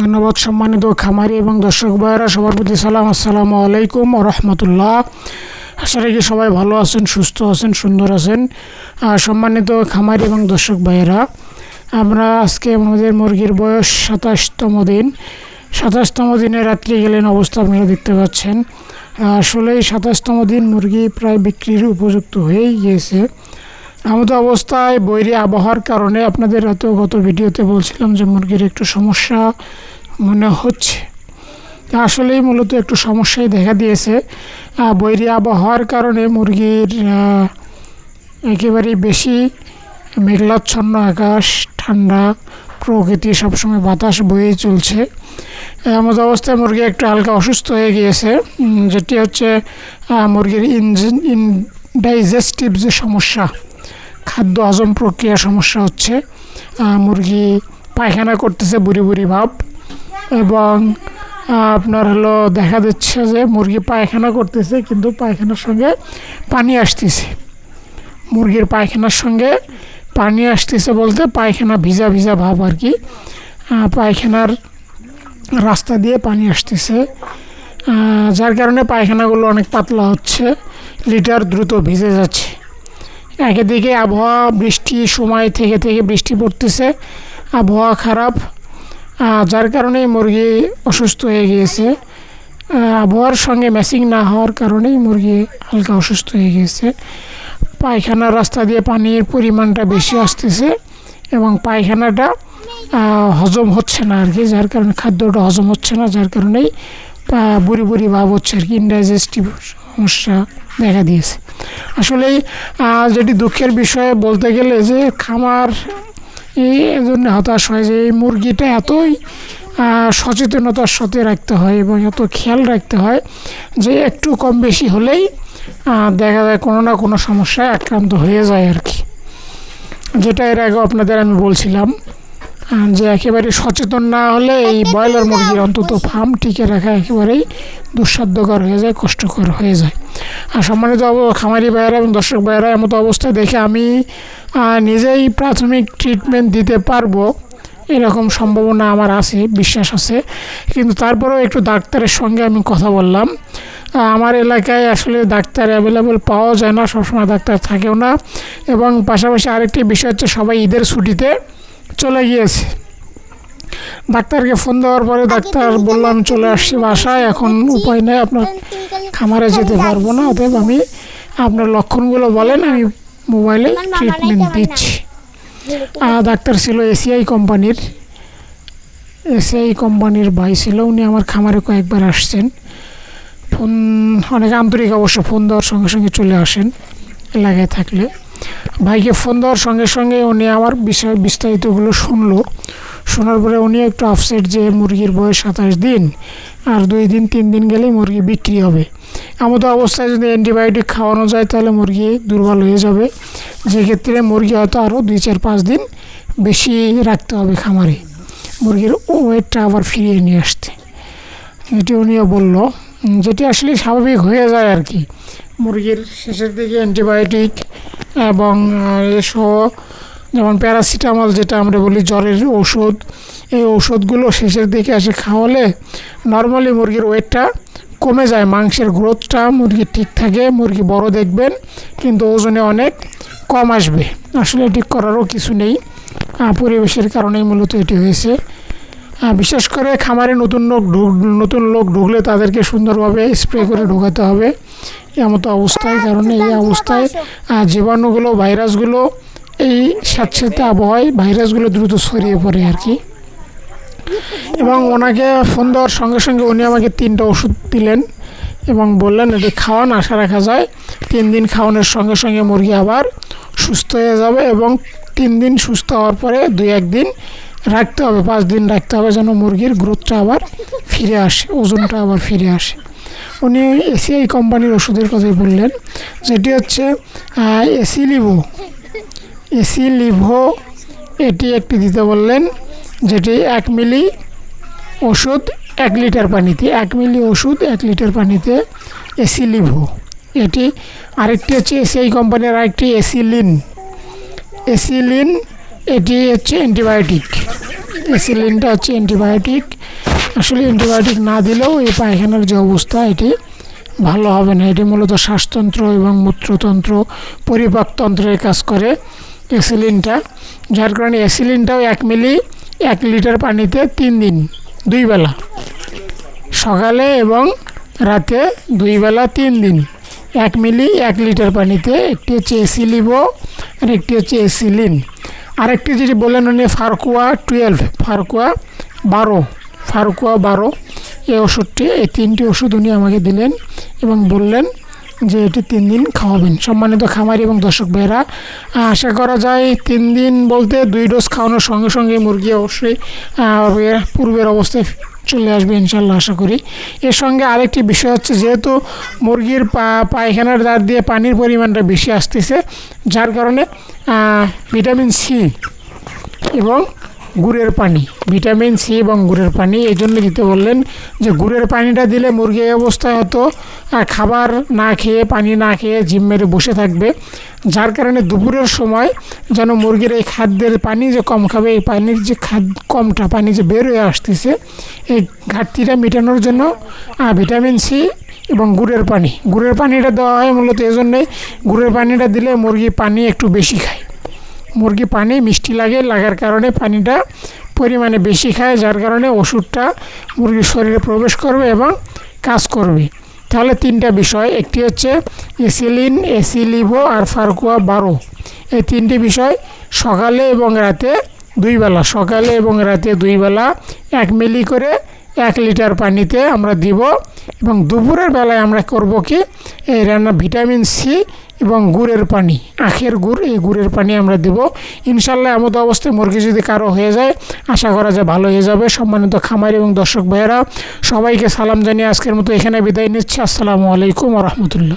ধন্যবাদ সম্মানিত খামারি এবং দর্শক ভাইয়েরা, সবার প্রতি সালাম। আসসালামু আলাইকুম রহমতুল্লাহ। আশা রাখি সবাই ভালো আছেন, সুস্থ আছেন, সুন্দর আছেন। সম্মানিত খামারি এবং দর্শক ভাইয়েরা, আমরা আজকে আমাদের মুরগির বয়স সাতাশতম দিন। সাতাশতম দিনে রাত্রি গেলেন অবস্থা আপনারা দেখতে পাচ্ছেন। আসলে সাতাশতম দিন মুরগি প্রায় বিক্রির উপযুক্ত হয়েই গিয়েছে। এমতো অবস্থায় বৈরী আবহাওয়ার কারণে আপনাদের হয়তো গত ভিডিওতে বলছিলাম যে মুরগির একটু সমস্যা মনে হচ্ছে। আসলেই মূলত একটু সমস্যাই দেখা দিয়েছে। বৈরী আবহাওয়ার কারণে মুরগির একেবারেই বেশি মেঘলাচ্ছন্ন আকাশ, ঠান্ডা প্রকৃতি, সবসময় বাতাস বয়ে চলছে। এমন অবস্থায় মুরগি একটু হালকা অসুস্থ হয়ে গিয়েছে। যেটি হচ্ছে মুরগির ইনজিন ইন ডাইজেস্টিভ যে সমস্যা খাদ্য হজম প্রক্রিয়া সমস্যা হচ্ছে। মুরগি পায়খানা করতেছে বুড়ি বুড়ি ভাব এবং আপনার হলো দেখা যাচ্ছে যে মুরগি পায়খানা করতেছে কিন্তু পায়খানার সঙ্গে পানি আসতেছে। মুরগির পায়খানার সঙ্গে পানি আসতেছে বলতে পায়খানা ভিজা ভিজা ভাব আর কি। পায়খানার রাস্তা দিয়ে পানি আসতেছে। যার কারণে পায়খানাগুলো অনেক পাতলা হচ্ছে, লিটার দ্রুত ভিজে যাচ্ছে। একদিকে আবহাওয়া, বৃষ্টি, সময় থেকে থেকে বৃষ্টি পড়তেছে। আবহাওয়া খারাপ যার কারণে মুরগি অসুস্থ হয়ে গিয়েছে। আবহাওয়ার সঙ্গে ম্যাচিং না হওয়ার কারণেই মুরগি হালকা অসুস্থ হয়ে গিয়েছে। পায়খানার রাস্তা দিয়ে পানির পরিমাণটা বেশি আসতেছে এবং পায়খানাটা হজম হচ্ছে না আর কি, যার কারণে খাদ্যটা হজম হচ্ছে না, যার কারণেই বুড়ি বুড়ি ভাব হচ্ছে আর কি ইনডাইজেস্টিভ সমস্যা। দেখা দিয়েছে। আসলে যেটি দুঃখের বিষয়ে বলতে গেলে যে, খামার এই জন্য হতাশ হয় যে, এই মুরগিটা এতই সচেতনতার সাথে রাখতে হয় এবং এত খেয়াল রাখতে হয় যে, একটু কম বেশি হলেই দেখা যায় কোনো না কোনো সমস্যায় আক্রান্ত হয়ে যায় আর কি। যেটা এর আগে আপনাদের আমি বলছিলাম। যে একেবারে সচেতন না হলে এই ব্রয়লার মুরগির অন্তত ফার্ম টিকে রাখা একেবারেই দুঃসাধ্যকর হয়ে যায় কষ্টকর হয়ে যায়। আর সম্মানিত খামারি ভাইয়েরা এবং দর্শক ভাইয়েরা এমতো অবস্থায় দেখে আমি নিজেই প্রাথমিক ট্রিটমেন্ট দিতে পারব এরকম সম্ভাবনা আমার আছে বিশ্বাস আছে। কিন্তু তারপরেও একটু ডাক্তারের সঙ্গে আমি কথা বললাম। আমার এলাকায় আসলে ডাক্তার অ্যাভেলেবল পাওয়া যায় না সবসময় ডাক্তার থাকেও না। এবং পাশাপাশি আরেকটি বিষয় হচ্ছে সবাই ঈদের ছুটিতে চলে গিয়েছে। ডাক্তারকে ফোন দেওয়ার পরে ডাক্তার বললাম চলে আসছি বাসায় এখন উপায় নেই আপনার খামারে যেতে পারব না। অতএব আমি আপনার লক্ষণগুলো বলেন আমি মোবাইলে ট্রিটমেন্ট দিচ্ছি। ডাক্তার ছিল এসিআই কোম্পানির। এসিআই কোম্পানির ভাই ছিল উনি আমার খামারে কয়েকবার আসছেন। ফোন অনেক আন্তরিক অবশ্য ফোন দেওয়ার সঙ্গে সঙ্গে চলে আসেন এলাকায় থাকলে। ভাইকে ফোন দেওয়ার সঙ্গে সঙ্গে উনি আমার বিষয় বিস্তারিতগুলো শুনলো। শোনার পরে উনি একটু আপসেট যে মুরগির বয়স সাতাশ দিন আর দুই দিন, তিন দিন গেলেই মুরগি বিক্রি হবে। এমতো অবস্থায় যদি অ্যান্টিবায়োটিক খাওয়ানো যায় তাহলে মুরগি দুর্বল হয়ে যাবে। যেক্ষেত্রে মুরগি হয়তো আরও দুই চার পাঁচ দিন বেশি রাখতে হবে খামারে। মুরগির ওয়েটটা আবার ফিরিয়ে নিয়ে আসতে। যেটি উনিও বলল, যেটি আসলে স্বাভাবিক হয়ে যায় আর কি। মুরগির শেষের দিকে অ্যান্টিবায়োটিক এবং এসহ যেমন প্যারাসিটামল যেটা আমরা বলি জ্বরের ঔষধ। এই ঔষধগুলো শেষের দিকে এসে খাওয়ালে নর্মালি মুরগির ওয়েটটা কমে যায়, মাংসের গ্রোথটা মুরগির ঠিক থাকে, মুরগি বড় দেখবেন, কিন্তু ওজনে অনেক কম আসবে। আসলে এটি করারও কিছু নেই। পরিবেশের কারণেই মূলত এটি হয়েছে। বিশেষ করে খামারে নতুন লোক ঢুক, নতুন লোক ঢুকলে তাদেরকে সুন্দরভাবে স্প্রে করে ঢোকাতে হবে। এমতো অবস্থায়, কারণ এই অবস্থায় জীবাণুগুলো, ভাইরাসগুলো এই স্যাঁতস্যাঁতে আবহাওয়ায় ভাইরাসগুলো দ্রুত ছড়িয়ে পড়ে আর কি। এবং ওনাকে ফোন দেওয়ার সঙ্গে সঙ্গে উনি আমাকে তিনটা ওষুধ দিলেন এবং বললেন, এটি খাওয়ান, আশা রাখা যায়। তিন দিন খাওয়ানোর সঙ্গে সঙ্গে মুরগি আবার সুস্থ হয়ে যাবে এবং তিন দিন সুস্থ হওয়ার পরে দুই একদিন রাখতে হবে, পাঁচ দিন রাখতে হবে যেন মুরগির গ্রোথটা আবার ফিরে আসে, ওজনটা আবার ফিরে আসে। উনি এসিআই কোম্পানির ওষুধের কথাই বললেন, যেটি হচ্ছে এসি লিভো এসি লিভো এটি একটি দিতে বললেন, যেটি এক মিলি ওষুধ এক লিটার পানিতে, এক মিলি ওষুধ এক লিটার পানিতে এসি লিভো এটি আরেকটি হচ্ছে এসিআই কোম্পানির আরেকটি এসিলিন। এসিলিন, এটি হচ্ছে অ্যান্টিবায়োটিক। এসিলিনটা হচ্ছে অ্যান্টিবায়োটিক। আসলে অ্যান্টিবায়োটিক না দিলেও এই পায়খানার যে অবস্থা, এটি ভালো হবে না। এটি মূলত শ্বাসতন্ত্র এবং মূত্রতন্ত্র পরিপাকতন্ত্রের কাজ করে অ্যাসিলিনটা যার কারণে অ্যাসিলিনটাও এক মিলি, এক লিটার পানিতে তিন দিন, দুই বেলা। সকালে এবং রাতে দুই বেলা তিন দিন। এক মিলি, এক লিটার পানিতে একটি হচ্ছে এসিলিভো আর একটি হচ্ছে এসিলিন আরেকটি যেটি বললেন উনি ফারকুয়া টুয়েলভ, ফারকুয়া বারো। ফারকুয়া বারো এই ওষুধটি, এই তিনটি ওষুধ উনি আমাকে দিলেন এবং বললেন যে এটি তিন দিন খাওয়াবেন। সম্মানিত খামারি এবং দর্শক ভাইরা আশা করা যায় তিন দিন বলতে দুই ডোজ খাওয়ানোর সঙ্গে সঙ্গে মুরগি অবশ্যই পূর্বের অবস্থায় চলে আসবে ইনশাল্লাহ আশা করি। এর সঙ্গে আরেকটি বিষয় হচ্ছে যেহেতু মুরগির পা, পায়খানার দ্বার দিয়ে পানির পরিমাণটা বেশি আসতেছে, যার কারণে ভিটামিন সি এবং গুড়ের পানি ভিটামিন সি এবং গুড়ের পানি। এই জন্য দিতে বললেন যে গুড়ের পানিটা দিলে মুরগি এই অবস্থায় হয়তো আহ, খাবার না খেয়ে পানি না খেয়ে জিম মেরে বসে থাকবে। যার কারণে দুপুরের সময় যেন মুরগির এই খাদ্যের পানি যে কম খাবে এই পানির যে খাদ কমটা পানি যে বের হয়ে আসতেছে এই ঘাটতিটা মেটানোর জন্য ভিটামিন সি এবং গুড়ের পানি। গুড়ের পানিটা দেওয়া হয় মূলত এজন্যই গুড়ের পানিটা দিলে মুরগি পানি একটু বেশি খায়। মুরগি পানি মিষ্টি লাগে, লাগার কারণে পানিটা পরিমাণে বেশি খায়, যার কারণে ওষুধটা মুরগির শরীরে প্রবেশ করবে এবং কাজ করবে। তাহলে তিনটা বিষয়, একটি হচ্ছে এসিলিন এসিলিভো আর ফারকুয়া বারো। এই তিনটি বিষয় সকালে এবং রাতে দুই বেলা, সকালে এবং রাতে দুই বেলা এক মিলি করে এক লিটার পানিতে আমরা দিব এবং দুপুরের বেলায় আমরা করব কি, এই রান্না ভিটামিন সি এবং গুড়ের পানি, আখের গুড়, এই গুড়ের পানি আমরা দেব। ইনশাল্লাহ এমতো অবস্থায় মুরগি যদি কারও হয়ে যায়, আশা করা যায় ভালো হয়ে যাবে। সম্মানিত খামারি এবং দর্শক ভাইয়েরা, সবাইকে সালাম জানিয়ে আজকের মতো এখানে বিদায় নিচ্ছি। আসসালামু আলাইকুম রহমতুল্লাহ।